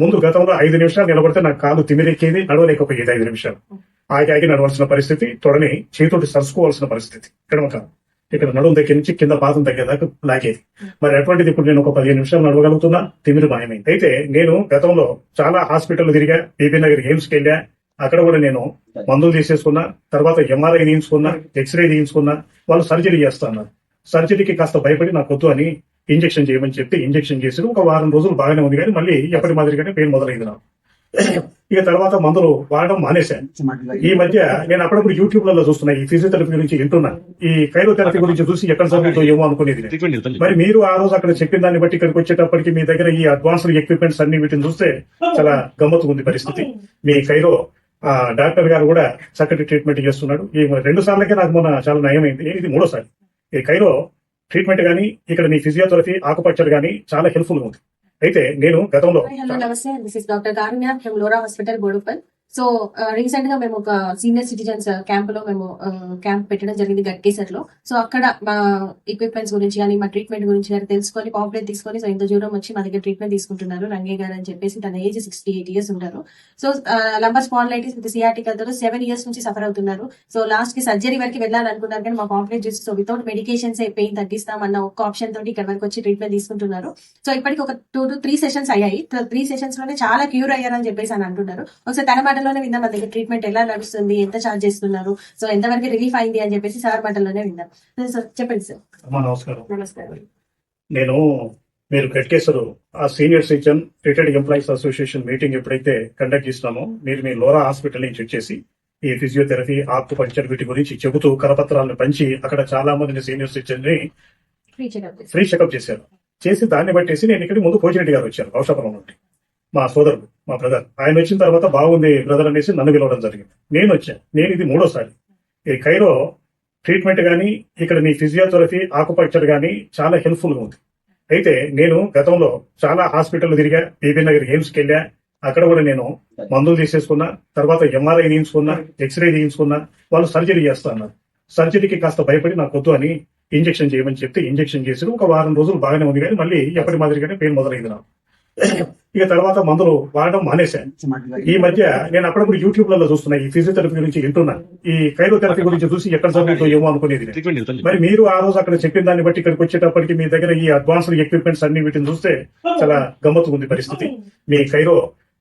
ముందు గతంలో ఐదు నిమిషాలు నిలబడితే నాకు కాలు తిమిరెక్కేది నడవలేకపోయేది ఐదు నిమిషాలు. ఆగి ఆగి నడవలసిన పరిస్థితి తొడని చేతోటి సరుచుకోవాల్సిన పరిస్థితి. ఇక్కడ ఒక ఇక్కడ నడుము దగ్గర నుంచి కింద పాదం తగ్గేదాకా లాగేది. మరి అటువంటిది ఇప్పుడు నేను ఒక పదిహేను నిమిషాలు నడవగలుగుతున్నా తిమిరి మాయమైంది. అయితే నేను గతంలో చాలా హాస్పిటల్ తిరిగా బీబీ నగర్ ఎయిమ్స్కి వెళ్ళా. అక్కడ కూడా నేను మందులు తీసేసుకున్నా తర్వాత ఎంఆర్ఐ తీయించుకున్నా ఎక్స్రే తీయించుకున్నా వాళ్ళు సర్జరీ చేస్తా అన్నారు. సర్జరీకి కాస్త భయపడి నాకు వద్దు అని ఇంజెక్షన్ చేయమని చెప్తే ఇంజెక్షన్ చేసి ఒక వారం రోజులు బాగానే ఉంది కానీ మళ్ళీ ఎప్పటి మాదిరిగానే పెయిన్ మొదలైంది నాకు. ఇక తర్వాత మందులు వాడడం మానేశాను. ఈ మధ్య నేను అప్పుడప్పుడు యూట్యూబ్లలో చూస్తున్నా ఈ ఫిజియోథెరపీ గురించి వింటున్నా. ఈ కైరోథెరపీ గురించి చూసి ఎక్కడ జరుగుతుందో ఏమో అనుకునేది మరి మీరు ఆ రోజు అక్కడ చెప్పిన దాన్ని బట్టి ఇక్కడికి వచ్చేటప్పటికి మీ దగ్గర ఈ అడ్వాన్స్డ్ ఎక్విప్మెంట్స్ అన్ని వీటిని చూస్తే చాలా గమ్మత్తు ఉంది పరిస్థితి. మీ కైరో ఆ డాక్టర్ గారు కూడా చక్కటి ట్రీట్మెంట్ చేస్తున్నాడు. ఈ రెండు సార్లకే నాకు మొన్న చాలా నయమైంది. ఇది మూడోసారి? ఈ కైలో ట్రీట్మెంట్ గానీ ఇక్కడ మీ ఫిజియోథెరపీ ఆకుపచ్చర్ గానీ చాలా హెల్ప్ఫుల్ ఉంది. అయితే నేను గతంలో హలో నమస్తే. This is doctor Karunya from Lora hospital గోడుపల్ so రీసెంట్గా మేము ఒక సీనియర్ సిటిజన్స్ క్యాంప్లో మేము క్యాంప్ పెట్టడం జరిగింది గట్కేసర్లో సో అక్కడ మా ఎక్విప్మెంట్స్ గురించి కానీ మా ట్రీట్మెంట్ గురించి కానీ తెలుసుకొని పాపులేట్ తీసుకొని సో ఇంత దూరం వచ్చి మా దగ్గర ట్రీట్మెంట్ తీసుకుంటున్నారు రంగే గారు అని చెప్పేసి తన ఏజ్ సిక్స్టీ ఎయిట్ ఇయర్స్ ఉంటారు. సో లంబర్ స్పాండ్లైటిస్ విత్ సియాటిక్తో సెవెన్ ఇయర్స్ నుంచి సఫర్ అవుతున్నారు. సో లాస్ట్కి సర్జరీ వరకు వెళ్ళాలనుకున్నారు కానీ మా పాపులేట్ చూసి సో వితౌట్ మెడికేషన్స్ పెయిన్ తగ్గిస్తామన్న ఒక ఆప్షన్ తోటి ఇక్కడ వరకు వచ్చి ట్రీట్మెంట్ తీసుకుంటున్నారు. సో ఇప్పటికి ఒక టూ టు త్రీ సెషన్స్ అయ్యాయి. త్రీ సెషన్స్లోనే చాలా క్యూర్ అయ్యారని చెప్పేసి అని అంటున్నారు. ఒకసారి తన మాటలోనే విందాం మా దగ్గర ట్రీట్మెంట్ ఎలా నడుస్తుంది ఎంత చార్జ్ చేస్తున్నారు సో ఎంతవరకు రిలీఫ్ అయింది అని చెప్పేసి సార్ మాటల్లోనే విందాం సార్ చెప్పండి సార్ నమస్కారం. నమస్కారం. నేను మీరు గట్కేశ్వరు ఆ senior citizen retired employees association meeting ఎప్పుడైతే కండక్ట్ చేసినామో మీరు మీ లోరా హాస్పిటల్ నుంచి వచ్చేసి ఈ ఫిజియోథెరపీ ఆక్టు పంచర్ వీటి గురించి చెబుతూ కరపత్రాలను పంచి అక్కడ చాలా మంది సీనియర్ సిటిజన్ని ఫ్రీ చెకప్ చేశారు. చేసి దాన్ని బట్టేసి నేను ఇక్కడికి ముందు కోచిరెడ్డి గారు వచ్చారు కౌశాపురం నుండి. మా సోదరుడు. మా బ్రదర్ ఆయన వచ్చిన తర్వాత బాగుంది బ్రదర్ అనేసి నన్ను పిలవడం జరిగింది. నేను వచ్చాను నేను ఇది మూడోసారి. ఈ కైరో ట్రీట్మెంట్ కానీ ఇక్కడ మీ ఫిజియోథెరపీ ఆకుపంచర్ కానీ చాలా హెల్ప్ఫుల్గా ఉంది. అయితే నేను గతంలో చాలా హాస్పిటల్ తిరిగా బీబీ నగర్ ఎయిమ్స్కి వెళ్ళా. అక్కడ కూడా నేను మందులు తీసేసుకున్నా. తర్వాత ఎంఆర్ఐ తీయించుకున్నా ఎక్స్రే తీయించుకున్నా. వాళ్ళు సర్జరీ చేస్తా అన్నారు. సర్జరీకి కాస్త భయపడి నాకు వద్దు అని ఇంజెక్షన్ చేయమని చెప్తే ఇంజెక్షన్ చేసి ఒక వారం రోజులు బాగానే ఉంది కానీ మళ్ళీ ఎప్పటి మాదిరిగానే పెయిన్ మొదలైంది నాకు. ఇక తర్వాత మందులు వాడడం మానేశాను. ఈ మధ్య నేను అప్పుడప్పుడు యూట్యూబ్లలో చూస్తున్నా ఈ ఫిజియోథెరపీ గురించి వింటున్నా. ఈ కైరోథెరపీ గురించి చూసి ఎక్కడ జరుగుతుందో ఏమో అనుకునేది మరి మీరు ఆ రోజు అక్కడ చెప్పిన దాన్ని బట్టి ఇక్కడికి వచ్చేటప్పటికి మీ దగ్గర ఈ అడ్వాన్స్డ్ ఎక్విప్మెంట్స్ అన్ని వీటిని చూస్తే చాలా గమ్మత్తు ఉంది పరిస్థితి. మీ కైరో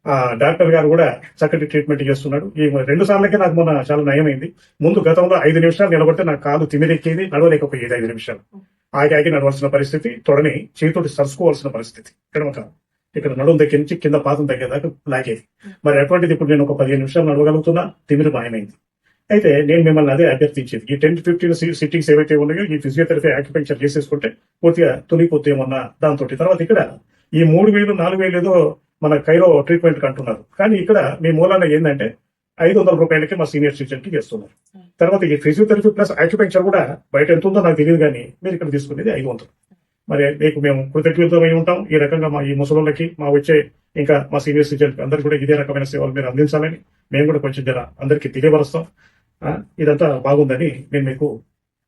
ఆ డాక్టర్ గారు కూడా చక్కటి ట్రీట్మెంట్ చేస్తున్నాడు. ఈ రెండు సార్లకే నాకు మొన్న చాలా నయమైంది. ముందు గతంలో ఐదు నిమిషాలు నిలబడితే నాకు కాలు తిమిరెక్కేది నడవలేకపోయేది ఐదు నిమిషాలు. ఆగి ఆగి నడవలసిన పరిస్థితి తొడని చేతోటి సరుచుకోవాల్సిన పరిస్థితి. ఇక్కడ ఇక్కడ నడుము దగ్గర నుంచి కింద పాదం తగ్గేదాకా లాగేది మరి అటువంటిది ఇప్పుడు నేను ఒక పదిహేను నిమిషాలు నడవగలుగుతున్నా తిమిరి మాయమైంది. అయితే నేను మిమ్మల్ని అదే అభ్యర్థించేది. ఈ టెన్ ఫిఫ్టీన్ సిట్టింగ్స్ ఏవైతే ఉన్నాయో ఈ ఫిజియోథెరపీ ఆక్యుపెంచర్ చేసేసుకుంటే పూర్తిగా తొలిపోతేమన్నా దాంతో తర్వాత ఇక్కడ ఈ మూడు వేలు నాలుగు వేలు ఏదో మన కైరో ట్రీట్మెంట్ అంటున్నారు. కానీ ఇక్కడ మీ మూలాన ఏంటంటే ఐదు వందల రూపాయలకి మా సీనియర్ సిటిజన్కి చేస్తున్నారు. తర్వాత ఈ ఫిజియోథెరపీ ప్లస్ ఆక్యుపెంచర్ కూడా బయట ఎంత ఉందో నాకు తెలియదు కానీ మీరు ఇక్కడ తీసుకునేది ఐదు వందలు. మరి మీకు మేము కృతజ్ఞతమై ఉంటాం. ఈ రకంగా మా ఈ ముసలోళ్ళకి మా వచ్చే ఇంకా మా సీనియర్ సిటిజన్ అందరికీ కూడా ఇదే రకమైన సేవలు మీరు అందించాలని మేము కూడా కొంచెం జర అందరికీ తెలియపరుస్తాం. ఇదంతా బాగుందని నేను మీకు